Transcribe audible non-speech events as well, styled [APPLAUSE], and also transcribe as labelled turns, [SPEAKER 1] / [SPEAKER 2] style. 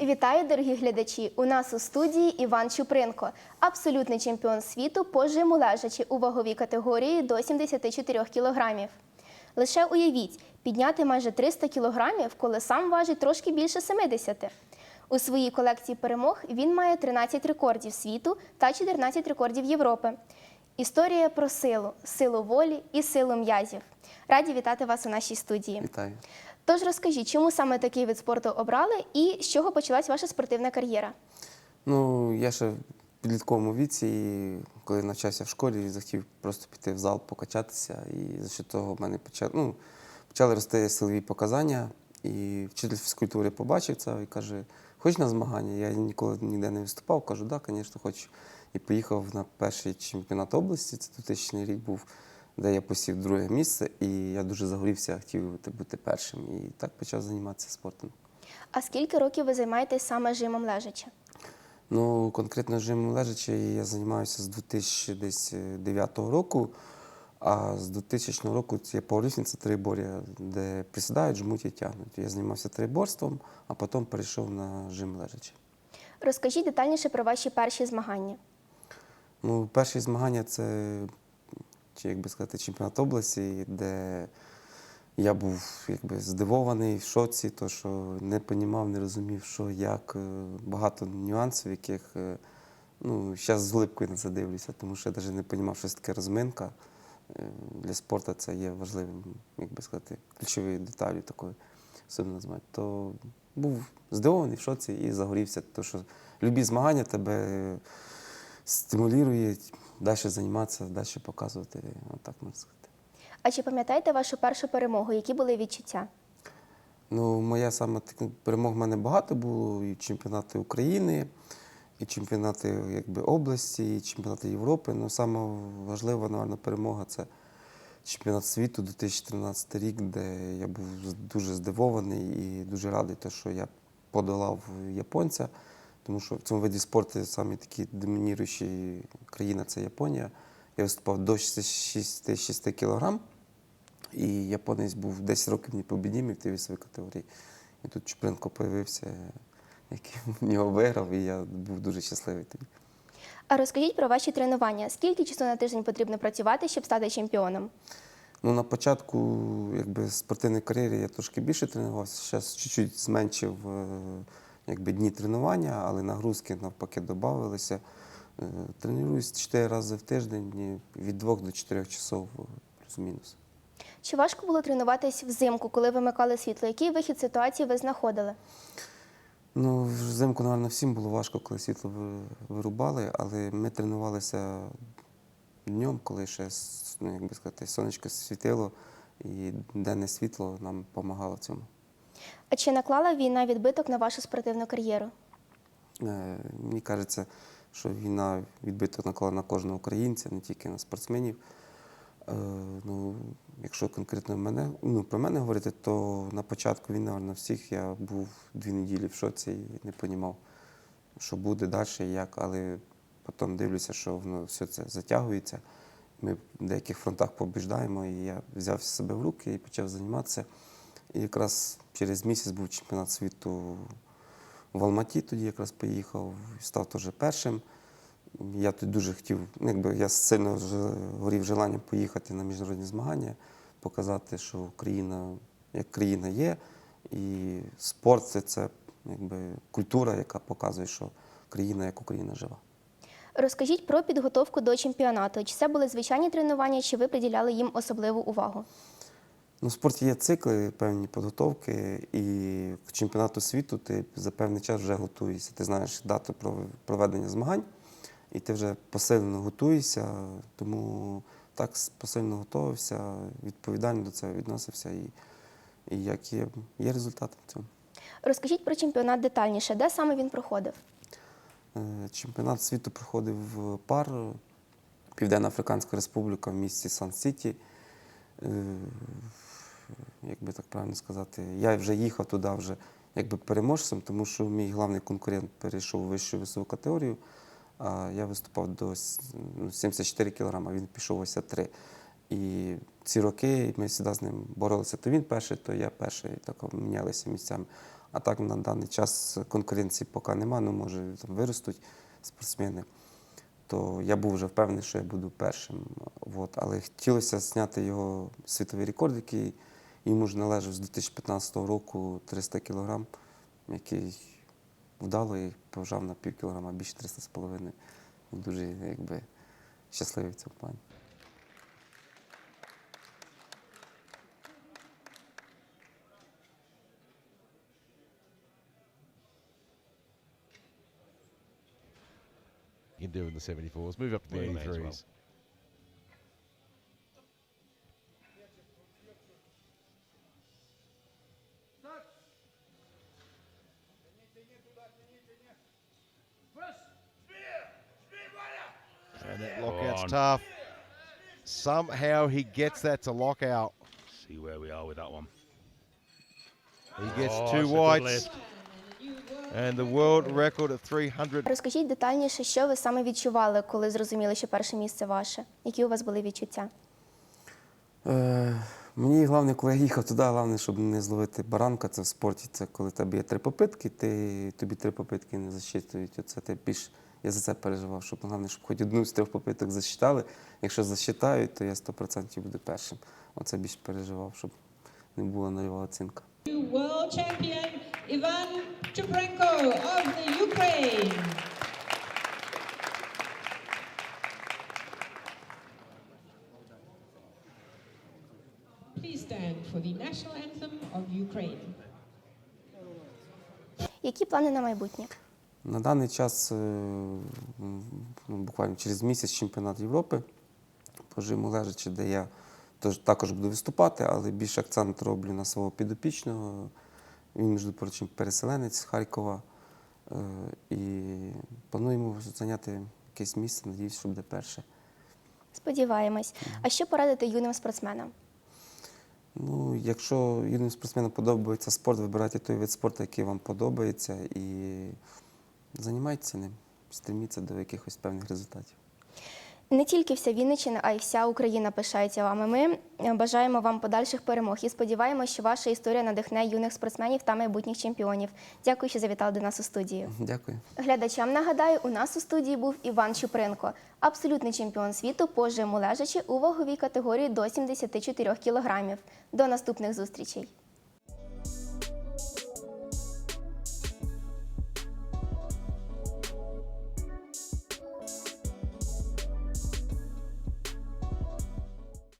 [SPEAKER 1] Вітаю, дорогі глядачі! У нас у студії Іван Чупринко, абсолютний чемпіон світу по жиму лежачи у ваговій категорії до 74 кілограмів. Лише уявіть, підняти майже 300 кілограмів, коли сам важить трошки більше 70. У своїй колекції перемог він має 13 рекордів світу та 14 рекордів Європи. Історія про силу, силу волі і силу м'язів. Раді вітати вас у нашій студії.
[SPEAKER 2] Вітаю.
[SPEAKER 1] Тож розкажіть, чому саме такий вид спорту обрали і з чого почалась ваша спортивна кар'єра?
[SPEAKER 2] Ну, я ще в підлітковому віці, і коли навчався в школі, захотів просто піти в зал, покачатися. І за що того в мене почали, ну, почали рости силові показання. І вчитель фізкультури побачив це і каже: хоч на змагання? Я ніколи ніде не виступав. Кажу, так, да, звісно, хочу. І поїхав на перший чемпіонат області, це 2000 рік був, де я посів друге місце, і я дуже загорівся, хотів бути першим. І так почав займатися спортом.
[SPEAKER 1] А скільки років ви займаєтесь саме жимом лежачи?
[SPEAKER 2] Ну, конкретно жимом лежачи я займаюся з 2009 року, а з 2000 року це пауерліфтинг, це трибор'я, де присідають, жмуть і тягнуть. Я займався триборством, а потім перейшов на жим лежачи.
[SPEAKER 1] Розкажіть детальніше про ваші перші змагання.
[SPEAKER 2] Ну, перші змагання це, чи, як би сказати, чемпіонат області, де я був якби здивований в шоці, то що не понімав, не розумів, що як е, багато нюансів, яких е, ну, зараз з глибкою на це дивлюся, тому що я навіть не понімав, що це таке розминка. Е, Для спорту це є важливим, як би сказати, ключовою деталю такої особливо змагань. То був здивований в шоці і загорівся, тому що любі змагання тебе стимулює далі займатися, далі показувати, отак можна сказати.
[SPEAKER 1] А чи пам'ятаєте вашу першу перемогу? Які були відчуття?
[SPEAKER 2] Ну, моя саме така перемог в мене багато було, і чемпіонати України, і чемпіонати якби, області, і чемпіонати Європи. Ну, саме важлива, напевно, перемога це чемпіонат світу 2013 рік, де я був дуже здивований і дуже радий, що я подолав японця. Тому що в цьому виді спорту саме такі домініруючі країна це Японія. Я виступав до 66 кілограм. І японець був 10 років непобідімий в тій вісовій категорії. І тут Чупринко появився, який [LAUGHS] в нього виграв, і я був дуже щасливий тоді.
[SPEAKER 1] А розкажіть про ваші тренування. Скільки часу на тиждень потрібно працювати, щоб стати чемпіоном?
[SPEAKER 2] Ну, на початку якби, спортивної кар'єри я трошки більше тренувався. Зараз чуть-чуть зменшив е, якби, дні тренування, але нагрузки навпаки додавалися. Е, Тренуюсь 4 рази в тиждень, від 2 до 4 часов е, плюс-мінус.
[SPEAKER 1] Чи важко було тренуватись взимку, коли вимикали світло? Який вихід ситуації ви знаходили?
[SPEAKER 2] Ну, взимку, напевно, всім було важко, коли світло вирубали, але ми тренувалися днем, коли ще ну, як би сказати, сонечко світило, і денне світло нам допомагало в цьому.
[SPEAKER 1] А чи наклала війна відбиток на вашу спортивну кар'єру?
[SPEAKER 2] Е, Мені кажеться, що війна відбиток наклала на кожного українця, не тільки на спортсменів. Е, Ну, якщо конкретно мене, ну, про мене говорити, то на початку війни на всіх я був дві неділі в шоці і не розумів, що буде далі, як, але потім дивлюся, що воно все це затягується. Ми в деяких фронтах побіждаємо, і я взяв себе в руки і почав займатися. І якраз через місяць був чемпіонат світу в Алматі, тоді якраз поїхав, став теж першим. Я тут дуже хотів, ну, якби я сильно горів желанням поїхати на міжнародні змагання, показати, що Україна як країна є, і спорт це, це якби культура, яка показує, що країна як Україна жива.
[SPEAKER 1] Розкажіть про підготовку до чемпіонату. Чи це були звичайні тренування, чи ви приділяли їм особливу увагу?
[SPEAKER 2] Ну, в спорті є цикли, певні підготовки, і к чемпіонату світу ти за певний час вже готуєшся. Ти знаєш дату проведення змагань, і ти вже посилено готуєшся, тому так посильно готувався, відповідально до цього відносився, і, і як є, є результат в цьому.
[SPEAKER 1] Розкажіть про чемпіонат детальніше, де саме він проходив?
[SPEAKER 2] Е, Чемпіонат світу проходив в пар Південна Африканська Республіка в місті Сан-Сіті. Е, Як би так правильно сказати, я вже їхав туди вже якби переможцем, тому що мій головний конкурент перейшов у вищу весову категорію, а я виступав до ну, 74 кг, він пішов 83. І ці роки ми завжди з ним боролися. То він перший, то я перший, так мінялися місцями. А так на даний час конкуренції поки нема, ну може там виростуть спортсмени. То я був вже впевнений, що я буду першим. От. Але хотілося зняти його світовий рекорд, який йому ж належав з 2015 року 300 кг, який вдало і поважав на пів кілограма, більше 300 з половиною. Дуже якби, щасливий в цьому плані.
[SPEAKER 3] Can do in the 74s. Move up to the
[SPEAKER 4] Well, you
[SPEAKER 3] 83s.
[SPEAKER 4] well.
[SPEAKER 3] And that lockout's tough. Somehow he gets that to lock out.
[SPEAKER 4] See where we are with that one.
[SPEAKER 3] He gets
[SPEAKER 4] Oh, it's a
[SPEAKER 3] two whites
[SPEAKER 4] lift.
[SPEAKER 3] And the world record of 300.
[SPEAKER 1] Розкажіть детальніше, що ви саме відчували, коли зрозуміли, що перше місце ваше? Які у вас були відчуття?
[SPEAKER 2] Е, мені головне, коли я їхав туди, головне, щоб не зловити баранка. Це в спорті. Це коли тебе є три попитки, ти, тобі три попитки не засчитують. Оце ти більш, я за це переживав, щоб головне, щоб хоч одну з трьох попиток засчитали. Якщо засчитають, то я 100% буду першим. Оце більш переживав, щоб не була нульова оцінка.
[SPEAKER 5] World champion Ivan Chuprenko of the Ukraine. Please stand for the national anthem of Ukraine.
[SPEAKER 1] Які плани на майбутнє?
[SPEAKER 2] На даний час, е, буквально через місяць чемпіонат Європи по жиму лежачи, де я тож, також буду виступати, але більше акцент роблю на свого підопічного. Він, між прочим, переселенець з Харкова. Е, І плануємо зайняти якесь місце, надіюсь, що буде перше.
[SPEAKER 1] Сподіваємось. А що порадити юним спортсменам?
[SPEAKER 2] Ну, якщо юним спортсменам подобається спорт, вибирайте той вид спорту, який вам подобається, і займайтеся ним, стреміться до якихось певних результатів.
[SPEAKER 1] Не тільки вся Вінниччина, а й вся Україна пишається вами. Ми е, бажаємо вам подальших перемог і сподіваємося, що ваша історія надихне юних спортсменів та майбутніх чемпіонів. Дякую, що завітали до нас у студію.
[SPEAKER 2] Дякую.
[SPEAKER 1] Глядачам нагадаю, у нас у студії був Іван Чупринко, абсолютний чемпіон світу по жиму лежачи у ваговій категорії до 74 кілограмів. До наступних зустрічей.